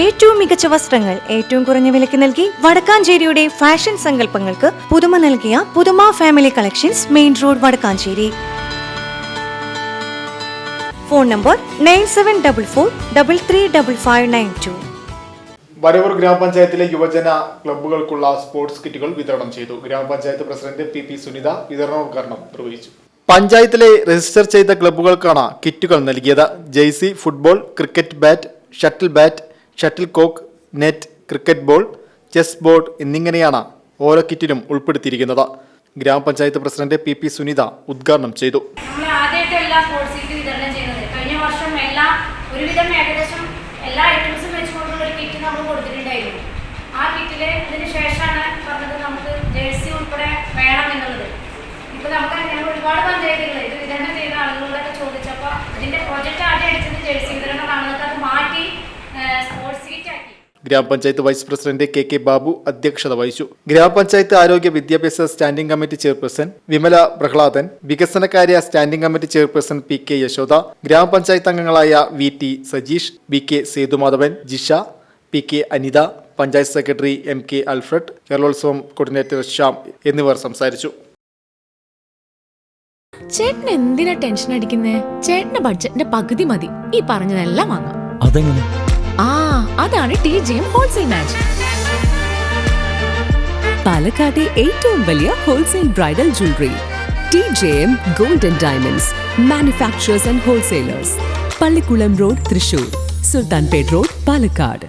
ഏറ്റവും മികച്ച വസ്ത്രങ്ങൾ ഏറ്റവും കുറഞ്ഞ വിലയ്ക്ക് നൽകി വടക്കാഞ്ചേരിയുടെ ഫാഷൻ സങ്കല്പങ്ങൾക്ക് പുതുമ നൽകിയ പുതുമ family collections main road Vadakkanchery. Phone number nine seven double four double three double five nine two Varavoor ഗ്രാമപഞ്ചായത്തിലെ യുവജന ക്ലബ്ബുകൾക്കുള്ള സ്പോർട്സ് കിറ്റുകൾ വിതരണം ചെയ്തു. ഗ്രാമപഞ്ചായത്ത് പ്രസിഡന്റ് പി പി സുനിത വിതരണോദ്ഘാടനം നിർവഹിച്ചു. പഞ്ചായത്തിലെ രജിസ്റ്റർ ചെയ്ത ക്ലബ്ബുകൾക്കാണ് കിറ്റുകൾ നൽകിയത്. Jaicy football cricket bat shuttle bat shuttle cock net cricket ball chess board എന്നിങ്ങനെയാണ് ഓരോ കിറ്റിലും ഉൾപ്പെടുത്തിയിരിക്കുന്നത്. ഗ്രാമപഞ്ചായത്ത് പ്രസിഡന്റ് പി പി സുനിത ഉദ്ഘാടനം ചെയ്തു. എല്ലാ കഴിഞ്ഞ വർഷം എല്ലാ എല്ലാ ഐറ്റംസും വെച്ചുകൊണ്ടുള്ള നമ്മൾ ആ ഒരുപാട് പഞ്ചായത്തുകൾ ഗ്രാമപഞ്ചായത്ത് vice president K K Babu അധ്യക്ഷത വഹിച്ചു. ഗ്രാമപഞ്ചായത്ത് ആരോഗ്യ വിദ്യാഭ്യാസ standing committee chairperson Vimala Prahladan വികസനകാര്യ standing committee chairperson P K Yashoda ഗ്രാമപഞ്ചായത്ത് അംഗങ്ങളായ V T Sajeesh B K Sethumadhavan Jisha P K Anitha panchayat secretary M K Alfred Keralolsavam coordinator Shyam എന്നിവർ സംസാരിച്ചു. ചേട്ടൻ എന്തിനാ ടെൻഷൻ അടിക്കുന്നേ? ചേട്ടന്റെ ബഡ്ജറ്റിന്റെ പകുതി മതി. ഈ പറഞ്ഞതെല്ലാം വാങ്ങാം. അതെങ്ങനെ? ആ അതാണ് T J M wholesale match പാലക്കാട്ടെ ഏറ്റവും വലിയ wholesale bridal jewellery T J M gold and diamonds manufacturers and wholesalers Pallikulam road Thrissur Sultanpet road Palakkad.